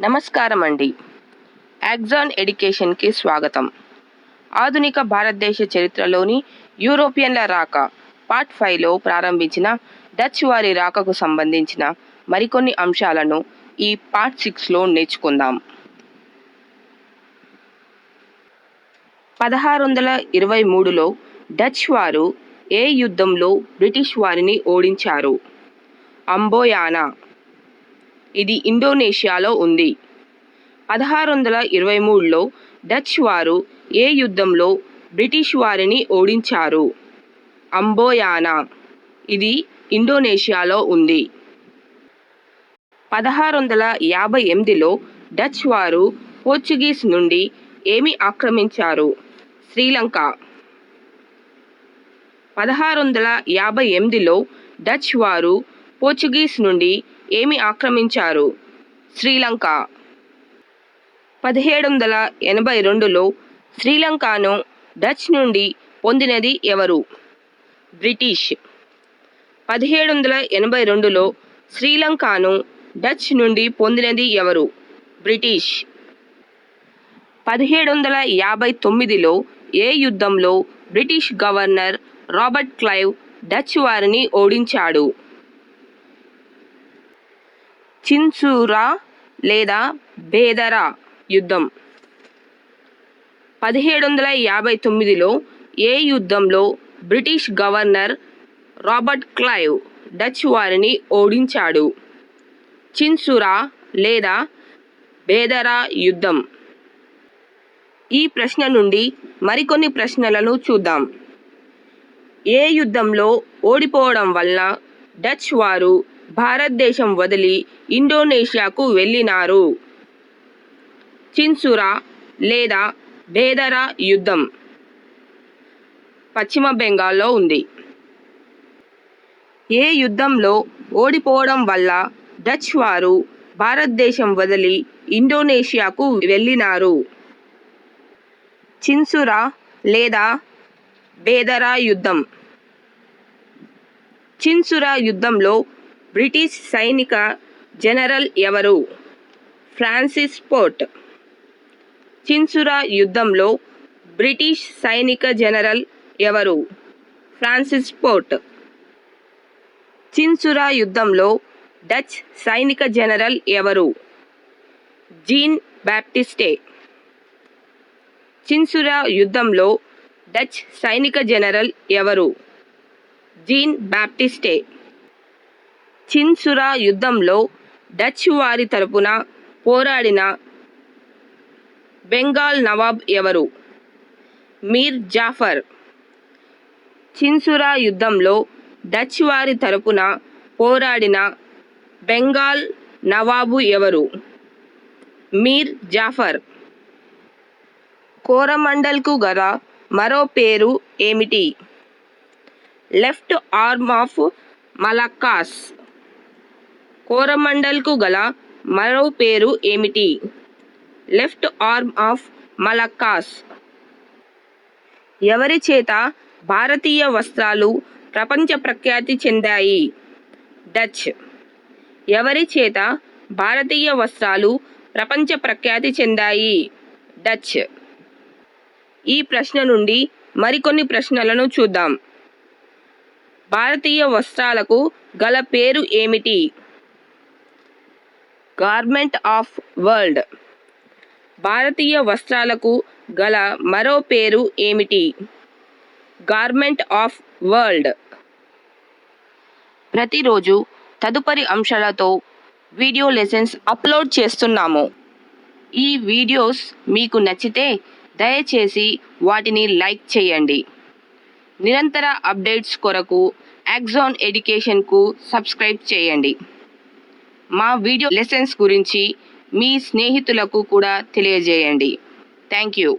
నమస్కారం అండి యాక్జాన్ ఎడ్యుకేషన్కి స్వాగతం. ఆధునిక భారతదేశ చరిత్రలోని యూరోపియన్ల రాక పార్ట్ ఫైవ్లో ప్రారంభించిన డచ్ వారి రాకకు సంబంధించిన మరికొన్ని అంశాలను ఈ పార్ట్ సిక్స్లో నేర్చుకుందాం. పదహారు వందల ఇరవై మూడులో డచ్ వారు ఏ యుద్ధంలో బ్రిటిష్ వారిని ఓడించారు? అంబోయానా ఇది ఇండోనేషియాలో ఉంది. పదహారు వందల ఇరవై మూడులో డచ్ వారు ఏ యుద్ధంలో బ్రిటిష్ వారిని ఓడించారు? అంబోయానా. ఇది ఇండోనేషియాలో ఉంది. పదహారు వందల యాభై ఎనిమిదిలో డచ్ వారు పోర్చుగీస్ నుండి ఏమి ఆక్రమించారు? శ్రీలంక. పదహారు వందల యాభై ఎనిమిదిలో డచ్ వారు పోర్చుగీస్ నుండి ఏమి ఆక్రమించారు? శ్రీలంక. పదిహేడు వందల ఎనభై రెండులో శ్రీలంకను డచ్ నుండి పొందినది ఎవరు? బ్రిటిష్. పదిహేడు వందల ఎనభై రెండులో శ్రీలంకను డచ్ నుండి పొందినది ఎవరు? బ్రిటిష్. పదిహేడు వందల యాభై తొమ్మిదిలో ఏ యుద్ధంలో British governor Robert Clive Dutch వారిని ఓడించాడు? చిన్సూరా లేదా బేదరా యుద్ధం? పదిహేడు వందల యాభై తొమ్మిదిలో ఏ యుద్ధంలో British governor Robert Clive Dutch వారిని ఓడించాడు? చిన్సురా లేదా బేదరా యుద్ధం? ఈ ప్రశ్న నుండి మరికొన్ని ప్రశ్నలను చూద్దాం. ఏ యుద్ధంలో ఓడిపోవడం వల్ల డచ్ వారు భారతదేశం వదిలి ఇండోనేషియాకు వెళ్ళినారు. చిన్సురా లేదా బేదరా యుద్ధం పశ్చిమ బెంగాల్లో ఉంది. ఏ యుద్ధంలో ఓడిపోవడం వల్ల డచ్ వారు భారతదేశం వదిలి ఇండోనేషియాకు వెళ్ళినారు. చిన్సురా లేదా బేదరా యుద్ధం. చిన్సురా యుద్ధంలో బ్రిటిష్ సైనిక జనరల్ ఎవరు? Francis port. చిన్సురా యుద్ధంలో బ్రిటిష్ సైనిక జనరల్ ఎవరు? Francis port. చిన్సురా యుద్ధంలో డచ్ సైనిక జనరల్ ఎవరు? జీన్ బ్యాప్టిస్టే చిన్సురా యుద్ధంలో డచ్ సైనిక జనరల్ ఎవరు? జీన్ బ్యాప్టిస్టే చిన్సురా యుద్ధంలో డచ్ వారి తరపున పోరాడిన బెంగాల్ నవాబ్ ఎవరు? మీర్ జాఫర్. చిన్సురా యుద్ధంలో డచ్ వారి తరపున పోరాడిన బెంగాల్ నవాబు ఎవరు? మీర్ జాఫర్. కోరమండల్కు గల మరో పేరు ఏమిటి? Left arm of Malaccas. కోరమండల్కు గల మరో పేరు ఏమిటి? Left arm of Malaccas. ఎవరి చేత భారతీయ వస్త్రాలు ప్రపంచ ప్రఖ్యాతి చెందాయి? డచ్. ఎవరి చేత భారతీయ వస్త్రాలు ప్రపంచ ప్రఖ్యాతి చెందాయి? డచ్. ఈ ప్రశ్న నుండి మరికొన్ని ప్రశ్నలను చూద్దాం. భారతీయ వస్త్రాలకు గల పేరు ఏమిటి? గార్మెంట్ ఆఫ్ వరల్డ్ భారతీయ వస్త్రాలకు గల మరో పేరు ఏమిటి? గార్మెంట్ ఆఫ్ వరల్డ్ ప్రతిరోజు తదుపరి అంశాలతో వీడియో లెసన్స్ అప్లోడ్ చేస్తున్నాము. ఈ వీడియోస్ మీకు నచ్చితే దయచేసి వాటిని లైక్ చేయండి. నిరంతర అప్డేట్స్ కొరకు యాక్జాన్ ఎడ్యుకేషన్కు సబ్స్క్రైబ్ చేయండి. మా వీడియో లెసన్స్ గురించి మీ స్నేహితులకు కూడా తెలియజేయండి. Thank you.